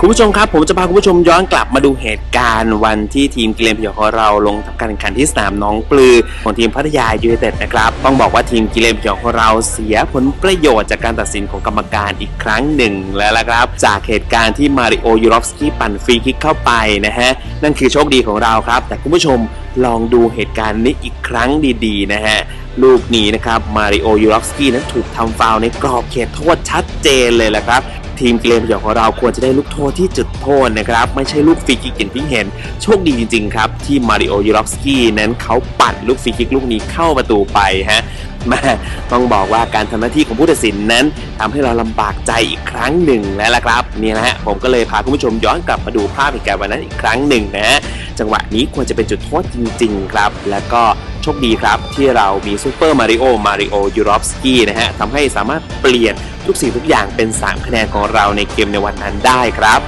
คุณผู้ชมครับ ผมจะพาคุณผู้ชมย้อนกลับมาดูเหตุการณ์วันที่ทีมกิเลนพยองของเราลงทำการแข่งขันที่สนามน้องปลือของทีมพัทยายูไนเต็ดนะครับ ต้องบอกว่าทีมกิเลนพยองของเราเสียผลประโยชน์จากการตัดสินของกรรมการอีกครั้งหนึ่งแล้วละครับ จากเหตุการณ์ที่มาริโอยูรอฟสกี้ปั่นฟรีคิกเข้าไปนะฮะนั่นคือโชคดีของเราครับ แต่คุณผู้ชมลองดูเหตุการณ์นี้อีกครั้งดีๆนะฮะลูกนี้นะครับมาริโอยูรอฟสกี้นั้นถูกทำฟาวล์ในกรอบเขตโทษชัดเจนเลยแหละครับ ทีมเกมพยองของเราควรจะได้ลูกโทษที่จุดโทษนะครับ ไม่ใช่ลูกฟรีคิกอย่างที่เห็น โชคดีจริงๆครับที่มาริโอยูรอฟสกี้นั้นเขาปั่นลูกฟรีคิกลูกนี้เข้าประตูไปฮะม่ต้องบอกว่าการทำหน้าที่ของผู้ตัดสินนั้นทำให้เราลำบากใจอีกครั้งหนึ่งแล้วล่ะครับนี่นะฮะผมก็เลยพาคุณผู้ชมย้อนกลับมาดูภาพเหตุการณ์วันนั้นอีกครั้งหนึ่งนะฮะจังหวะนี้ควรจะเป็นจุดโทษจริง ๆ ครับ แล้วก็โชคดีครับที่เรามีซูเปอร์มาริโอมาริโอยูรอฟสกี้นะฮะทำให้สามารถเปลี่ยน ทุกสิ่งทุกอย่างเป็น 3 คะแนนของเราในเกมในวันนั้นได้ครับ